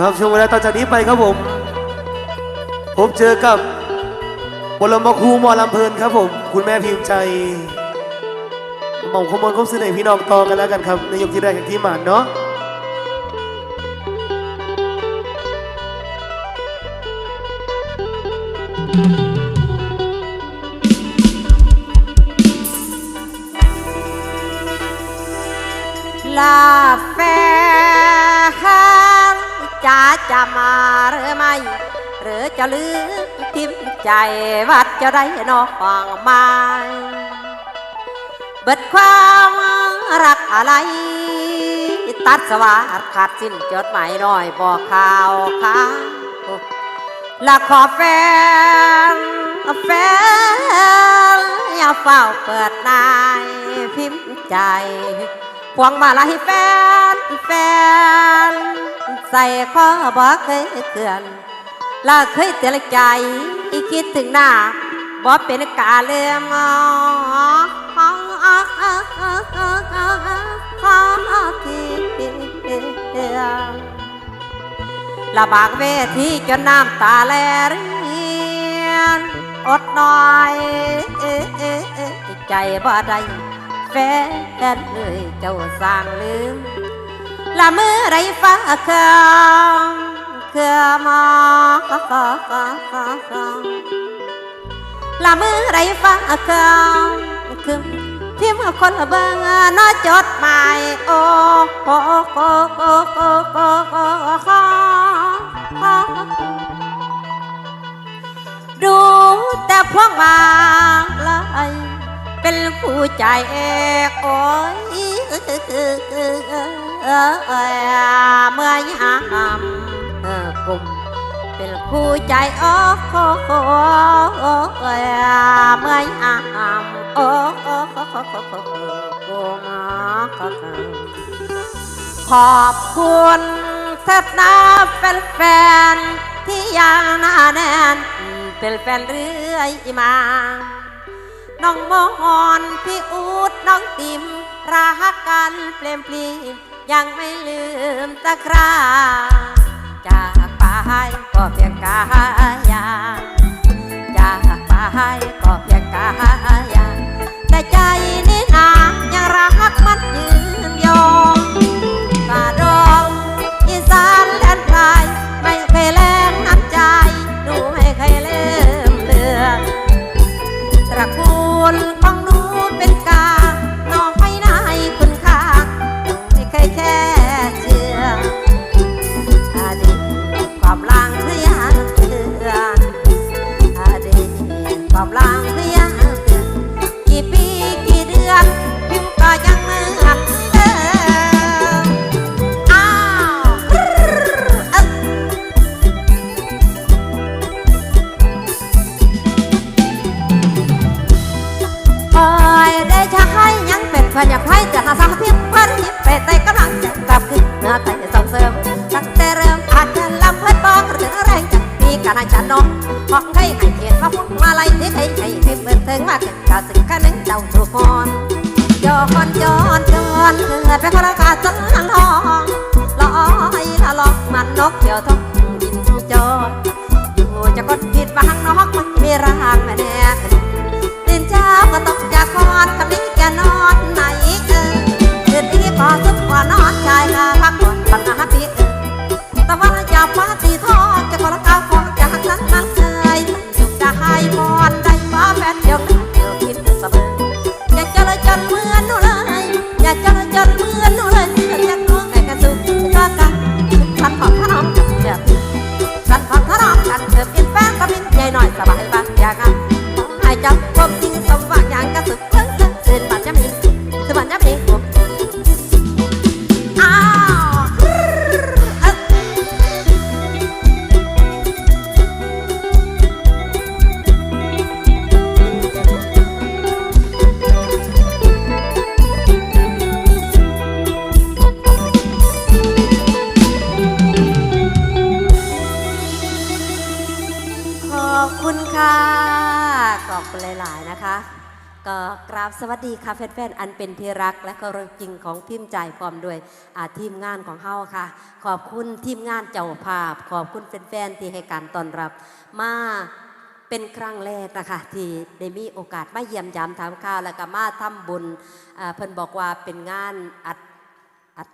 ครับช่วงเวลาต่อจากนี้ไปครับผมพบเจอกับบรมครูมอลำเพลินครับผม คุณแม่พิมพ์ใจหม่อมขมลคบสื่อในพี่น้องต่อกันแล้วกันครับในยกที่แรกอย่างที่หมานเนาะลาแฟ มาหรือไม่ หรือจะลืมทิมใจวัดจะได้นอกฟังม้เบิดความรักอะไร ตัดสวาดขาดสิ้นจดหมายน้อยบอกข่าวค้างและขอแฟนแฟนอย่าเฝ้าเปิดนายพิมพ์ใจพวงมาลัยแฟนแฟน ใส่ข้อบอเคยเตือนลาเคยเตือนใจอีคิดถึงหน้าบ่เป็นกาเลื่อมละบากเวทีจนน้ำตาแลเรียนอดหน่อยใจบ่ได้แฟนเลยเจ้าสร้างลืม ละมือไรฟ้าเครื่องเครื่องมอละมือไรฟ้าเครื่องเครื่อพิมพ์คนเบิงนอจดหมายโอ้โอ้โอ้โอ้โอ้โอ้โอ้โอ้ดูแต่พวงมาลัยเป็นผู้ใจเอกโอ้ย เมื่อยามกลุ่มเป็นคู่ใจโอ้โหเมื่อยามโอ้ขอบคุณเถิดนะแฟนๆที่ยังหนาแน่นเป็นแฟนเรื่อยมาน้องมอนพี่อูดน้องติมรักกันเปลี่ยนปลี ยังไม่ลืมตะคราจากไปก็เพียงกายาจากไปก็เพียงกายาแต่ใจนี่นายังรักมันยืนยง ดเป็นคนละกาจนลังทองลอยละลอกมันนกเที่ยวทอง ราบสวัสดีค่ะแฟนๆอันเป็นที่รักและก็รจริงของทีมใจพร้อมด้วยอาทีมงานของเฮาค่ะ ขอบคุณทีมงานเจ้าภาพ ขอบคุณแฟนๆที่ให้การต้อนรับ มาเป็นครั้งแรกนะคะที่ได้มีโอกาสมาเยี่ยมยามถามข่าวแล้วก็มาทำบุญเพิ่นบอกว่าเป็นงานอัดอัด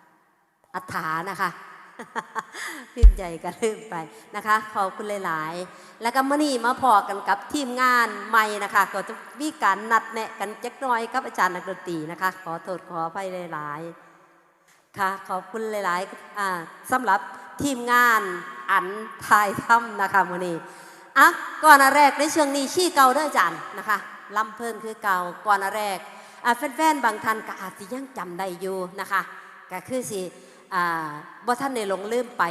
อัฐานะคะ พิมพ์ใจก็ลืมไปนะคะขอบคุณหลาย ๆ แล้วก็มื่อนี้มาพอกันกับทีมงานใหม่นะคะ ก็จะมีการนัดแนะกันจักหน้อยกับอาจารย์นักดนตรีนะคะ ขอโทษขออภัยหลาย ๆ ค่ะ ขอบคุณหลายๆอ่าสำหรับทีมงานอันทายถ้ำนะคะมื่อนี้อะก่อนอันแรกในเชิงนี้ชี้เก่าเด้ออาจารย์นะคะลำเพิ่นคือเก่าก่อนอันแรกแฟนๆบางท่านก็อาจจะยังจำได้อยู่นะคะก็คือสิ บ่ท่านในหลงลืมไป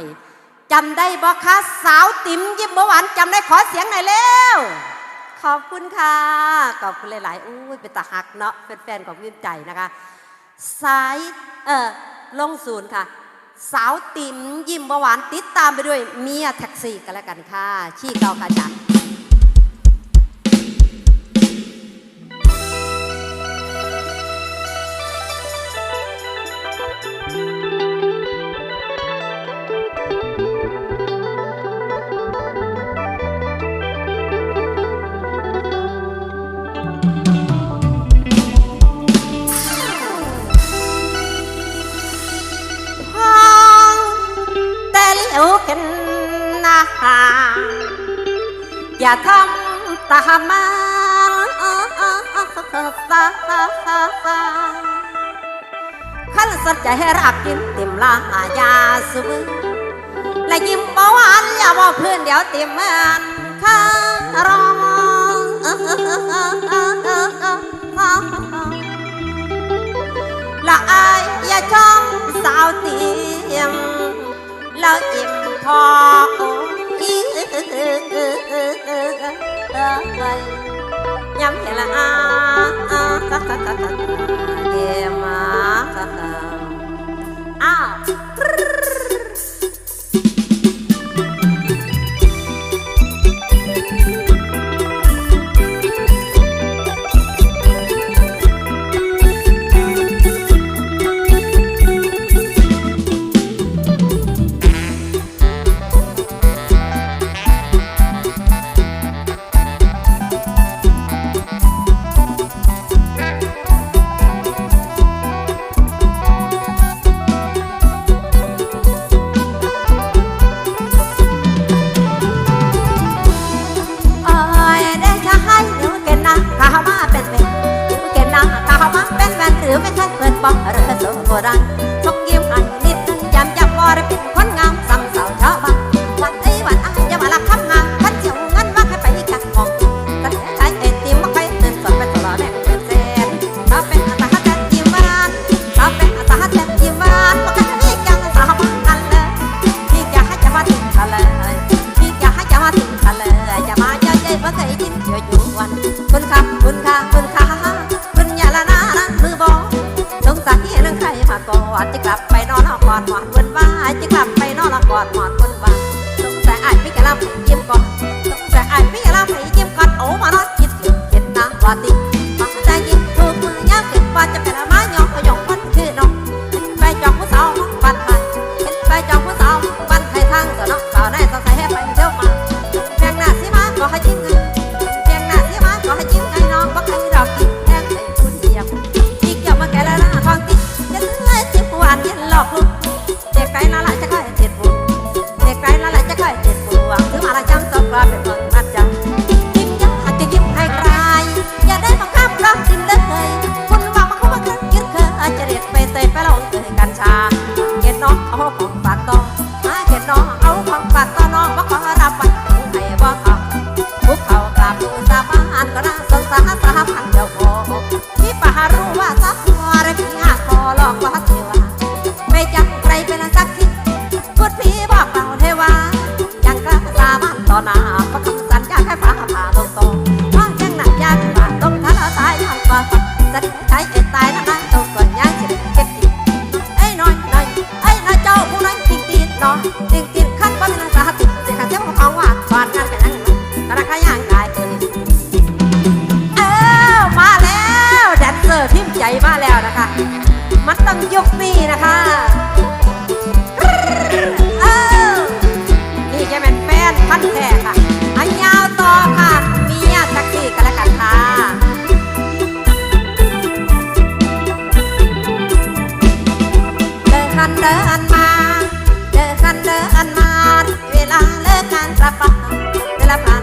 จำได้บ่คะสาวติ๋มยิ้มเมื่อวานจำได้ขอเสียงหน่อยเร็วขอบคุณค่ะขอบคุณหลายๆอู้ยเป็นตาหักเนาะแฟนๆของยิ้มใจนะคะ สายเออลงศูนย์ค่ะ สาวติ๋มยิ้มเมื่อวานติดตามไปด้วยเมียแท็กซี่กันแล้วกันค่ะชี้เก่าค่ะอาจันาทำตามมาขันสัจจะให้รักกินเต็มลายาสูและยิ้มเบาหวานอย่าบอกเพื่อนเดี๋ยวเต็มมันข้ารองละอายอย่าจ้องสาวเตียมแล้วอิ่มพอ โอ้ยย้ำเห็นละอาเยี่ยมาอ้าว โบ ấy cái tay nó đang đâu còn nhá chỉ chết đi ấy nói này ấy nói cháu cũng nói tiền tiền nó tiền tiền khát bao nhiêu là hạt tiền khát cháu không hoa toàn ngăn cái năng nó đang khai hàng đại rồi ơ mà แล้วแดนเซอร์ทิมใจมาแล้วนะคะมันต้องยกนี่นะคะ la.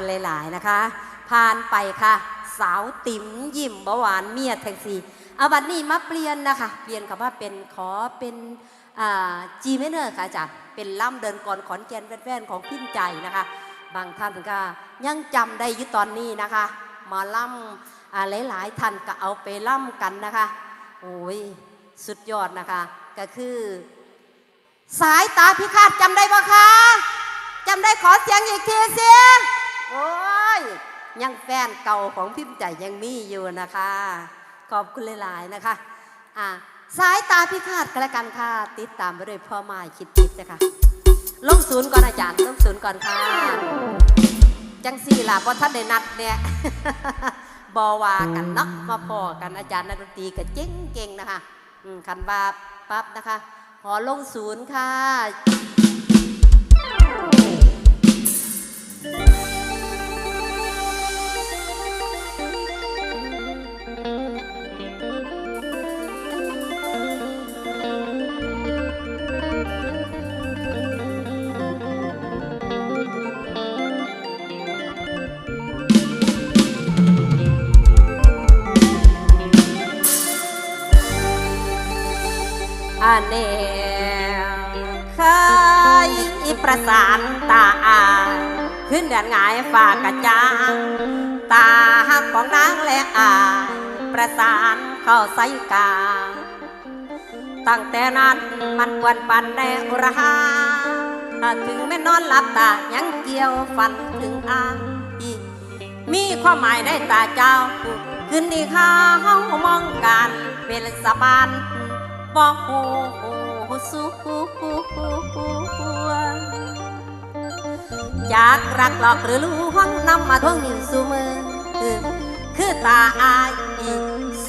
ุณหลาย ๆ นะคะผ่านไปค่ะ สาวติ๋มยิ้มเบาหวานเมียแท็กซี่อาบัดนี้มาเปลี่ยนนะคะ เปลี่ยนคำว่าเป็นขอเป็นจีเมเนอร์ค่ะจารเป็นล่ำเดินก่อนขอนแก่นแว่นๆของพิมพ์ใจนะคะ บางท่านก็ยังจำได้ยุตอนนี้นะคะมาล่ำหลาย ๆ ท่านก็เอาไปล่ำกันนะคะโอ้ยสุดยอดนะคะ ก็คือ สายตาพิฆาตจำได้ปะคะจำได้ขอเสียงอีกทีเสียง โอ้ยยังแฟนเก่าของพิมพ์ใจยังมีอยู่นะคะ ขอบคุณหลายๆนะคะอ่าสายตาพิฆาตกันละกันค่ะ ติดตามไปด้วยพ่อไม้คิดติดนะคะลงศูนย์ก่อนอาจารย์ลงศูนย์ก่อนค่ะ จังสี่ล่ะเพราะท่านได้นัดเนี่ยบอวากันนักมาพอกันอาจารย์นักดนตรีก็เจ๊งเก่งนะคะคันว่าปั๊บนะคะ ขอลงศูนย์ค่ะ แนวเคยประสานตาอายขึ้นเดือนงายฝากกระจางตาฮักของนางและอาประสานเข้าใส่กาตั้งแต่นั้นมันปวนปันในอุราถึงไม่นอนหลับตายังเกี่ยวฝันถึงอามีความหมายได้ตาเจ้า ขึ้นนี่ข้าเฮามองกันเป็นสะพาน บ่ฮู้สุจากรักหลอกหรือลูห้องนำมาทวงอยู่สุมือ คือตาอาย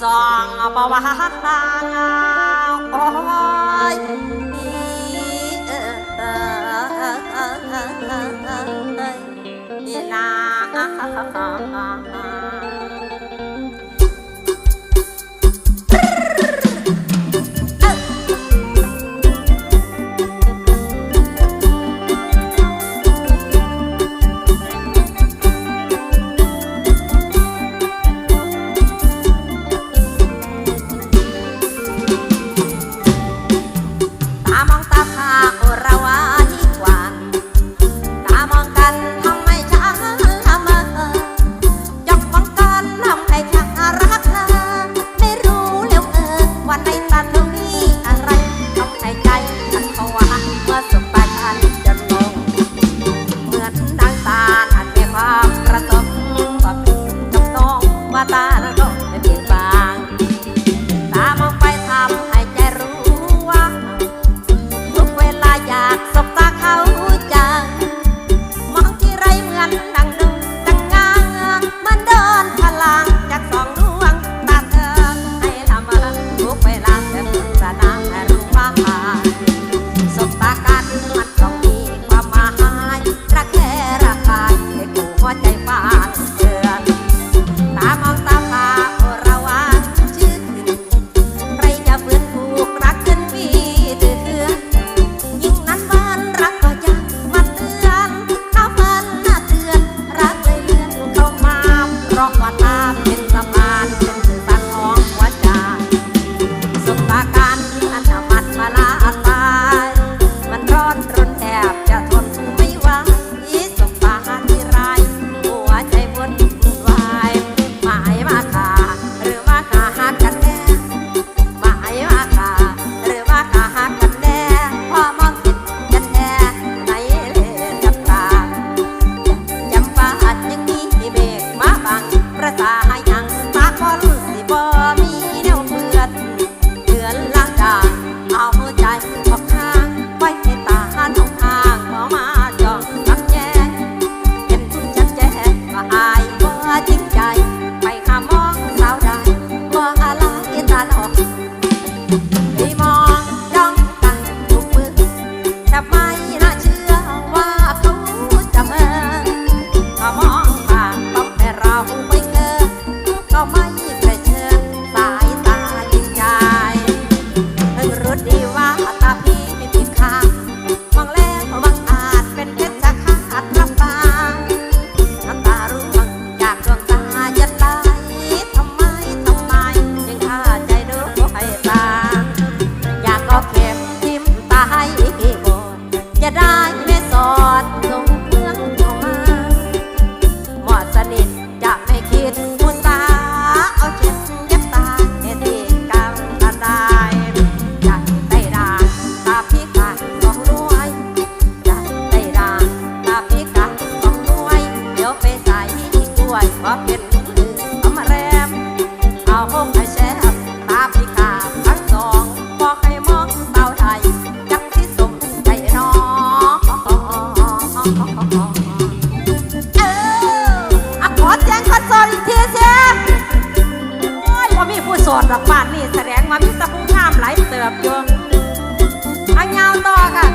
สองปวาโอ้ยนี่นา อดดอกบานนี่แสดงว่าพิตะพุงข้ามไหลเติบยวงอันยาวต่อค่ะ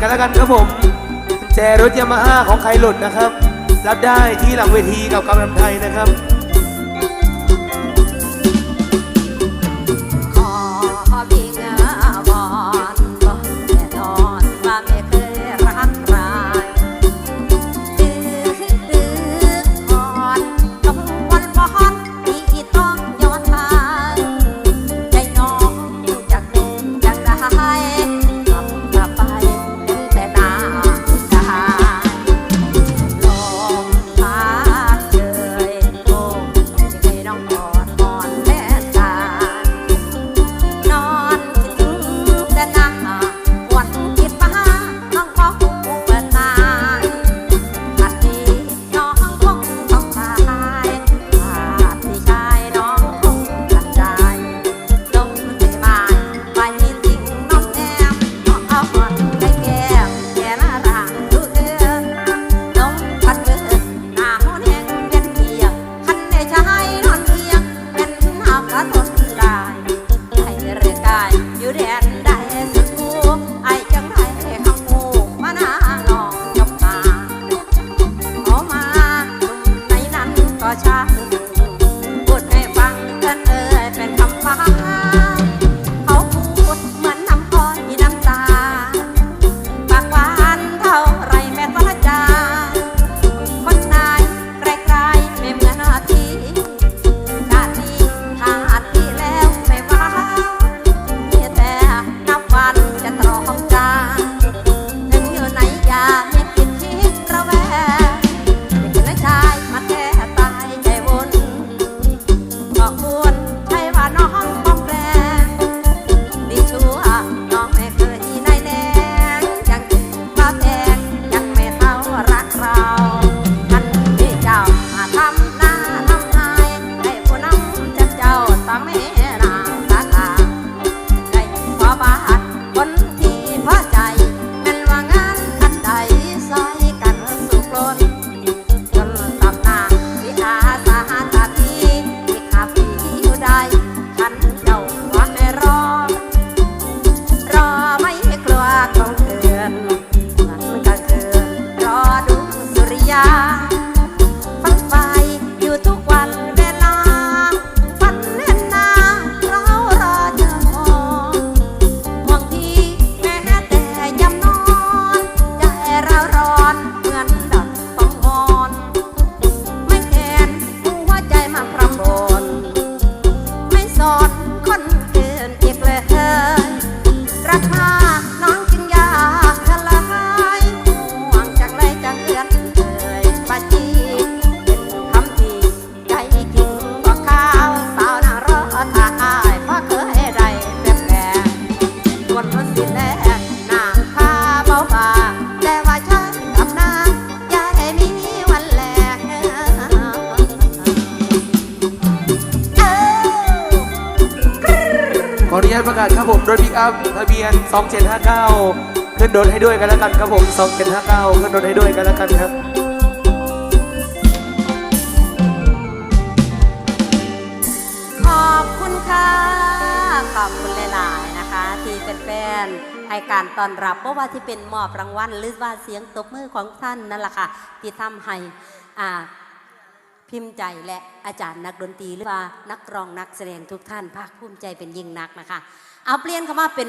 กันแล้วกันครับผมแจรถยามาฮ่าของใครหลุดนะครับ รับได้ที่หลังเวทีกับกำลังไทยนะครับ ครับทะเบียน 2759 ขึ้นรถให้ด้วยกันแล้วกันครับผม 2759 ขึ้นรถให้ด้วยกันแล้วกันครับขอบคุณค่ะ ขอบคุณหลายๆนะคะ ที่เป็นแฟนให้การต้อนรับเพราะว่าที่เป็นมอบรางวัลหรือว่าเสียงตบมือของท่านนั่นแหละค่ะ ที่ทำให้อ่าพิมพ์ใจและอาจารย์นักดนตรีหรือว่านักร้องนักแสดงทุกท่านภาคภูมิใจเป็นยิ่งนักนะคะ เอาเปลี่ยนเข้ามาเป็น